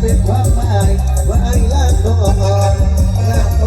เป็นความหมายว่าไอ้ลาก่อนลา